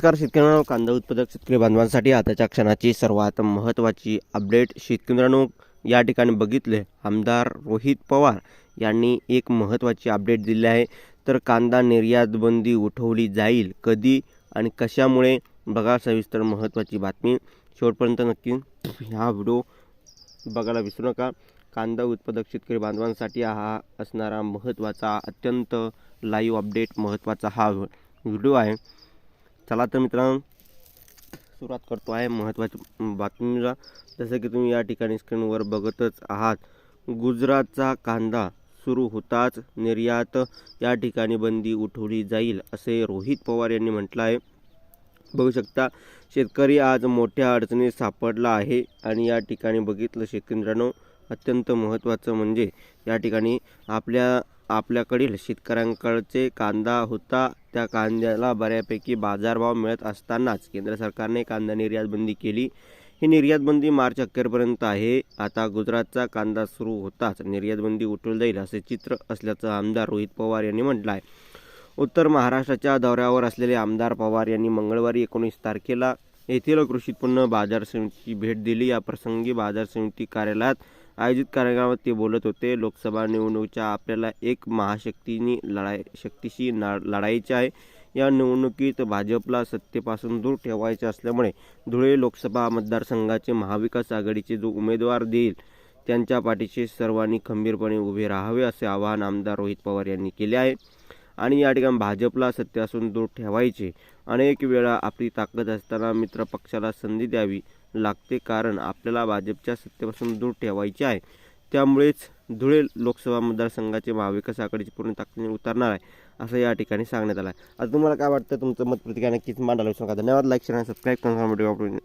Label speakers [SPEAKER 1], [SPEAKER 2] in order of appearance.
[SPEAKER 1] नमस्कार शेतकऱ्यांना. कांदा उत्पादक शेतकरी बांधवांसाठी आताच्या क्षणाची सर्वात महत्त्वाची अपडेट शेतकऱ्यांनो या ठिकाणी बघितले आमदार रोहित पवार यांनी एक महत्त्वाची अपडेट दिली आहे. तर कांदा निर्यातबंदी उठवली जाईल कधी आणि कशामुळे? बघा सविस्तर महत्त्वाची बातमी. शेवटपर्यंत नक्की हा व्हिडिओ बघायला विसरू नका. कांदा उत्पादक शेतकरी बांधवांसाठी हा असणारा महत्त्वाचा अत्यंत लाईव्ह अपडेट महत्त्वाचा हा व्हिडिओ आहे. चला तर मित्रांनो सुरुवात करतो आहे महत्त्वाच्या बातमीला. जसं की तुम्ही या ठिकाणी स्क्रीनवर बघतच आहात गुजरातचा कांदा सुरू होताच निर्यात या ठिकाणी बंदी उठवली जाईल असे रोहित पवार यांनी म्हटलं आहे. बघू शकता शेतकरी आज मोठ्या अडचणीत सापडला आहे आणि या ठिकाणी बघितलं शेतकऱ्यांनो अत्यंत महत्त्वाचं म्हणजे या ठिकाणी आपल्या आपल्याकडील शेतकऱ्यांकडचे कांदा होता त्या कांद्याला बऱ्यापैकी बाजारभाव मिळत असतानाच केंद्र सरकारने कांदा निर्यात बंदी केली. ही निर्यात बंदी मार्च अखेरपर्यंत आहे. आता गुजरातचा कांदा सुरू होताच निर्यात बंदी उठवली जाईल असे चित्र असल्याचं आमदार रोहित पवार यांनी म्हटलं आहे उत्तर महाराष्ट्राच्या दौऱ्यावर असलेले आमदार पवार यांनी मंगळवारी एकोणीस तारखेला येथील कृषी उत्पन्न बाजार समितीची भेट दिली. या प्रसंगी बाजार समिती कार्यालयात आयोजित कार्यक्रमात ते बोलत होते. लोकसभा निवडणुकीच्या आपल्याला एक महाशक्तीनी लढाई शक्तीशी ना लढायचे आहे. या निवडणुकीत भाजपला सत्तेपासून दूर ठेवायचे असल्यामुळे धुळे लोकसभा मतदारसंघाचे महाविकास आघाडीचे जो उमेदवार देईल त्यांच्या पाठीशी सर्वांनी खंबीरपणे उभे राहावे असे आवाहन आमदार रोहित पवार यांनी केले आहे. आणि या ठिकाणी भाजपला सत्यापासून दूर ठेवायचे. अनेक वेळा आपली ताकद असताना मित्र पक्षाला संधी द्यावी लागते कारण आपल्याला भाजपच्या सत्तेपासून दूर ठेवायचे आहे. त्यामुळेच धुळे लोकसभा मतदारसंघाचे महाविकास आघाडीची पूर्ण ताकदीने उतरणार आहे असं या ठिकाणी सांगण्यात आलं आहे. आता तुम्हाला काय वाटतं? तुमचं मत प्रतिक्रिया नक्कीच मांडायला विसरू धन्यवाद. लाईक शेअर आणि सबस्क्राईब करून व्हिडिओ